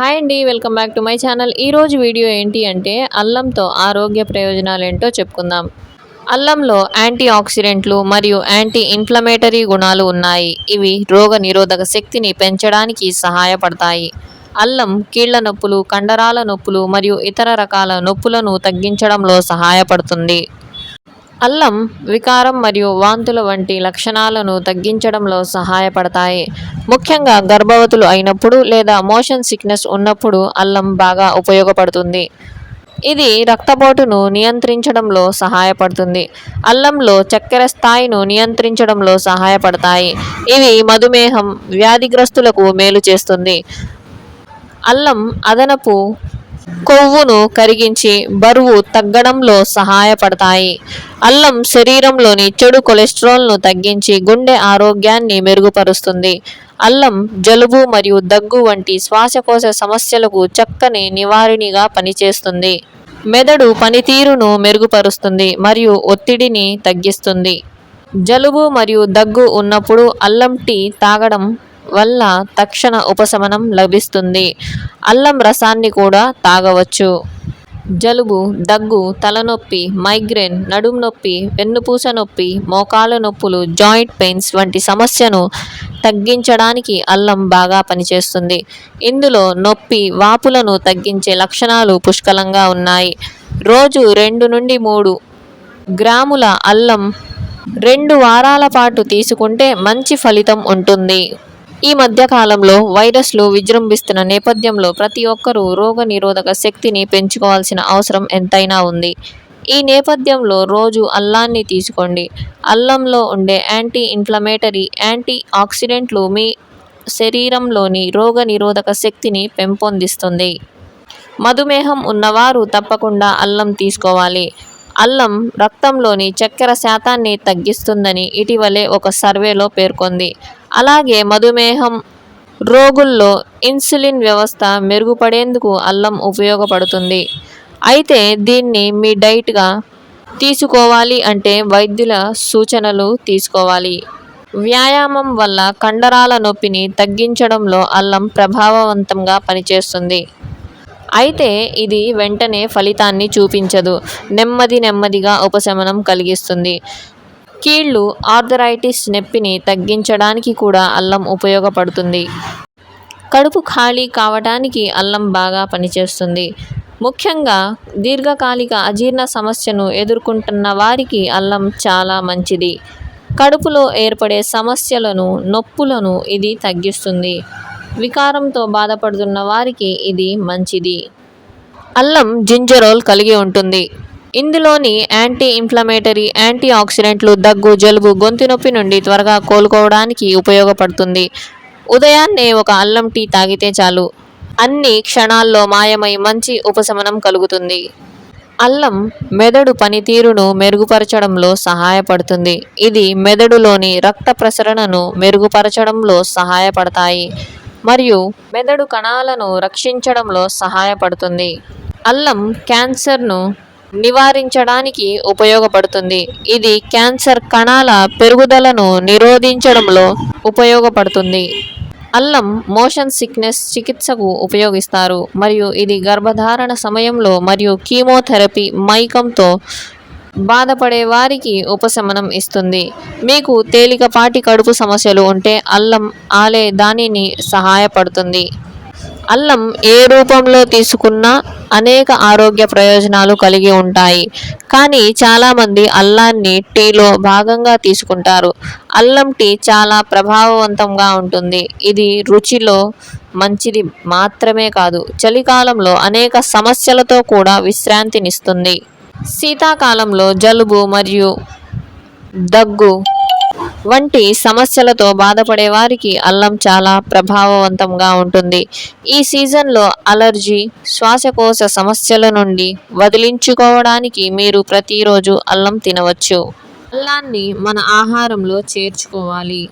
Hi అండి welcome back to my channel. ఈరోజు video ఏంటి అంటే అల్లంతో ఆరోగ్య ప్రయోజనాలు ఏంటో చెప్పుకుందాం. అల్లంలో యాంటీ ఆక్సిడెంట్లు మరియు యాంటీ ఇన్ఫ్లమేటరీ గుణాలు ఉన్నాయి. ఇవి రోగ నిరోధక శక్తిని పెంచడానికి సహాయపడతాయి. అల్లం కీళ్ళ నొప్పులు కండరాల నొప్పులు మరియు ఇతర రకాల నొప్పులను తగ్గించడంలో సహాయపడుతుంది. అల్లం వికారం మరియు వాంతుల వంటి లక్షణాలను తగ్గించడంలో సహాయపడతాయి. ముఖ్యంగా గర్భవతులు అయినప్పుడు లేదా మోషన్ సిక్నెస్ ఉన్నప్పుడు అల్లం బాగా ఉపయోగపడుతుంది. ఇది రక్తపోటును నియంత్రించడంలో సహాయపడుతుంది. అల్లంలో చక్కెర స్థాయిను నియంత్రించడంలో సహాయపడతాయి. ఇవి మధుమేహం వ్యాధిగ్రస్తులకు మేలు చేస్తుంది. అల్లం అదనపు కొవ్వును కరిగించి బరువు తగ్గడంలో సహాయపడతాయి. అల్లం శరీరంలోని చెడు కొలెస్ట్రాల్ను తగ్గించి గుండె ఆరోగ్యాన్ని మెరుగుపరుస్తుంది. అల్లం జలుబు మరియు దగ్గు వంటి శ్వాసకోశ సమస్యలకు చక్కని నివారిణిగా పనిచేస్తుంది. మెదడు పనితీరును మెరుగుపరుస్తుంది మరియు ఒత్తిడిని తగ్గిస్తుంది. జలుబు మరియు దగ్గు ఉన్నప్పుడు అల్లం టీ తాగడం వల్ల తక్షణ ఉపశమనం లభిస్తుంది. అల్లం రసాన్ని కూడా తాగవచ్చు. జలుబు దగ్గు తలనొప్పి మైగ్రేన్ నడుం నొప్పి వెన్నుపూస నొప్పి మోకాల నొప్పులు జాయింట్ పెయిన్స్ వంటి సమస్యను తగ్గించడానికి అల్లం బాగా పనిచేస్తుంది. ఇందులో నొప్పి వాపులను తగ్గించే లక్షణాలు పుష్కలంగా ఉన్నాయి. రోజు రెండు నుండి మూడు గ్రాముల అల్లం రెండు వారాల పాటు తీసుకుంటే మంచి ఫలితం ఉంటుంది. ఈ మధ్య కాలంలో వైరస్లు విజృంభిస్తున్న నేపథ్యంలో ప్రతి ఒక్కరూ రోగ నిరోధక శక్తిని పెంచుకోవాల్సిన అవసరం ఎంతైనా ఉంది. ఈ నేపథ్యంలో రోజు అల్లాన్ని తీసుకోండి. అల్లంలో ఉండే యాంటీ ఇన్ఫ్లమేటరీ యాంటీ ఆక్సిడెంట్లు మీ శరీరంలోని రోగ నిరోధక శక్తిని పెంపొందిస్తుంది. మధుమేహం ఉన్నవారు తప్పకుండా అల్లం తీసుకోవాలి. అల్లం రక్తంలోని చక్కెర శాతాన్ని తగ్గిస్తుందని ఇటీవలే ఒక సర్వేలో పేర్కొంది. అలాగే మధుమేహం రోగుల్లో ఇన్సులిన్ వ్యవస్థ మెరుగుపడేందుకు అల్లం ఉపయోగపడుతుంది. అయితే దీన్ని మీ డైట్గా తీసుకోవాలి అంటే వైద్యుల సూచనలు తీసుకోవాలి. వ్యాయామం వల్ల కండరాల నొప్పిని తగ్గించడంలో అల్లం ప్రభావవంతంగా పనిచేస్తుంది. అయితే ఇది వెంటనే ఫలితాన్ని చూపించదు. నెమ్మది నెమ్మదిగా ఉపశమనం కలిగిస్తుంది. కీళ్ళు ఆర్థరైటిస్ నొప్పిని తగ్గించడానికి కూడా అల్లం ఉపయోగపడుతుంది. కడుపు ఖాళీ కావడానికి అల్లం బాగా పనిచేస్తుంది. ముఖ్యంగా దీర్ఘకాలిక అజీర్ణ సమస్యను ఎదుర్కొంటున్న వారికి అల్లం చాలా మంచిది. కడుపులో ఏర్పడే సమస్యలను నొప్పులను ఇది తగ్గిస్తుంది. వికారంతో బాధపడుతున్న వారికి ఇది మంచిది. అల్లం జింజరోల్ కలిగి ఉంటుంది. ఇందులోని యాంటీ ఇన్ఫ్లమేటరీ యాంటీ ఆక్సిడెంట్లు దగ్గు జలుబు గొంతు నొప్పి నుండి త్వరగా కోలుకోవడానికి ఉపయోగపడుతుంది. ఉదయాన్నే ఒక అల్లం టీ తాగితే చాలు. అన్ని క్షణాల్లో మాయమై మంచి ఉపశమనం కలుగుతుంది. అల్లం మెదడు పనితీరును మెరుగుపరచడంలో సహాయపడుతుంది. ఇది మెదడులోని రక్త ప్రసరణను మెరుగుపరచడంలో సహాయపడతాయి. మరియు మెదడు కణాలను రక్షించడంలో సహాయపడుతుంది. అల్లం క్యాన్సర్ను నివారించడానికి ఉపయోగపడుతుంది. ఇది క్యాన్సర్ కణాల పెరుగుదలను నిరోధించడంలో ఉపయోగపడుతుంది. అల్లం మోషన్ సిక్నెస్ చికిత్సకు ఉపయోగిస్తారు. మరియు ఇది గర్భధారణ సమయంలో మరియు కీమోథెరపీ మైకంతో బాధపడే వారికి ఉపశమనం ఇస్తుంది. మీకు తేలికపాటి కడుపు సమస్యలు ఉంటే అల్లం ఆలే దానిని సహాయపడుతుంది. అల్లం ఏ రూపంలో తీసుకున్నా అనేక ఆరోగ్య ప్రయోజనాలు కలిగి ఉంటాయి. కానీ చాలామంది అల్లాన్ని టీలో భాగంగా తీసుకుంటారు. అల్లం టీ చాలా ప్రభావవంతంగా ఉంటుంది. ఇది రుచిలో మంచిది మాత్రమే కాదు చలికాలంలో అనేక సమస్యలతో కూడా విశ్రాంతినిస్తుంది. శీతాకాలంలో జలుబు మరియు దగ్గు వంటి సమస్యలతో బాధపడే వారికి అల్లం చాలా ప్రభావవంతంగా ఉంటుంది. ఈ సీజన్లో అలర్జీ శ్వాసకోశ సమస్యల నుండి వదిలించుకోవడానికి మీరు ప్రతిరోజు అల్లం తినవచ్చు. అల్లాన్ని మన ఆహారంలో చేర్చుకోవాలి.